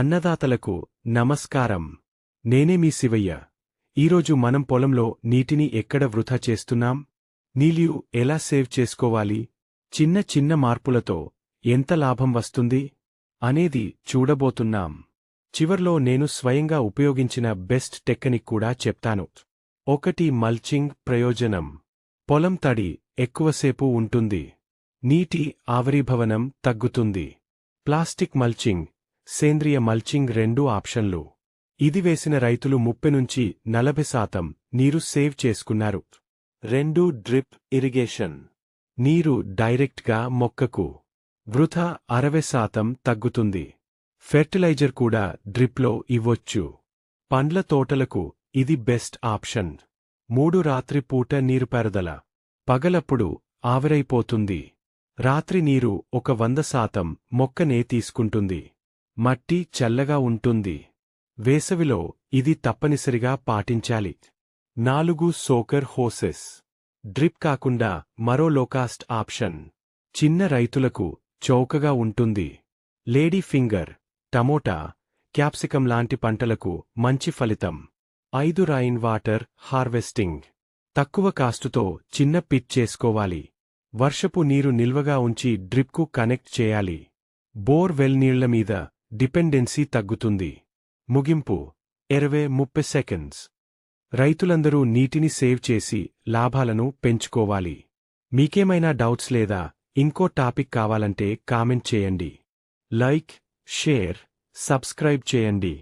అన్నదాతలకు నమస్కారం. నేనే మీ శివయ్య. ఈరోజు మనం పొలంలో నీటిని ఎక్కడ వృధా చేస్తున్నాం? నీళ్ళు ఎలా సేవ్ చేసుకోవాలి? చిన్న చిన్న మార్పులతో ఎంత లాభం వస్తుంది? అనేది చూడబోతున్నాం. చివర్లో నేను స్వయంగా ఉపయోగించిన బెస్ట్ టెక్నిక్ కూడా చెప్తాను. ఒకటి మల్చింగ్ ప్రయోజనం. పొలం తడి ఎక్కువసేపు ఉంటుంది. నీటి ఆవరీభవనం తగ్గుతుంది. ప్లాస్టిక్ మల్చింగ్ సేంద్రియ మల్చింగ్ రెండు ఆప్షన్లు. ఇది వేసిన రైతులు ముప్పై నుంచి నలభై శాతం నీరు సేవ్ చేసుకున్నారు. రెండు డ్రిప్ ఇరిగేషన్. నీరు డైరెక్ట్గా మొక్కకు. వృథా అరవై శాతం తగ్గుతుంది. ఫెర్టిలైజర్ కూడా డ్రిప్లో ఇవ్వొచ్చు. పండ్ల తోటలకు ఇది బెస్ట్ ఆప్షన్. మూడు రాత్రి పూట నీరుపారుదల పగలప్పుడు ఆవిరైపోతుంది. రాత్రి నీరు ఒక వంద శాతం మొక్కనే తీసుకుంటుంది. మట్టి చల్లగా ఉంటుంది. వేసవిలో ఇది తప్పనిసరిగా పాటించాలి. నాలుగు సోకర్ హోసెస్. డ్రిప్ కాకుండా మరో లోకాస్ట్ ఆప్షన్. చిన్న రైతులకు చౌకగా ఉంటుంది. Lady finger. టమోటా క్యాప్సికం లాంటి పంటలకు మంచి ఫలితం. ఐదు రైన్ వాటర్ హార్వెస్టింగ్. తక్కువ కాస్టుతో చిన్న పిట్ చేసుకోవాలి. వర్షపు నీరు నిల్వగా ఉంచి డ్రిప్కు కనెక్ట్ చేయాలి. బోర్ వెల్ నీళ్ళ మీద డిపెండెన్సీ తగ్గుతుంది. ముగింపు ఇరవై ముప్పై సెకండ్స్. రైతులందరూ నీటిని సేవ్ చేసి లాభాలను పెంచుకోవాలి. మీకేమైనా డౌట్స్ లేదా ఇంకో టాపిక్ కావాలంటే కామెంట్ చేయండి. లైక్ షేర్ సబ్స్క్రైబ్ చేయండి.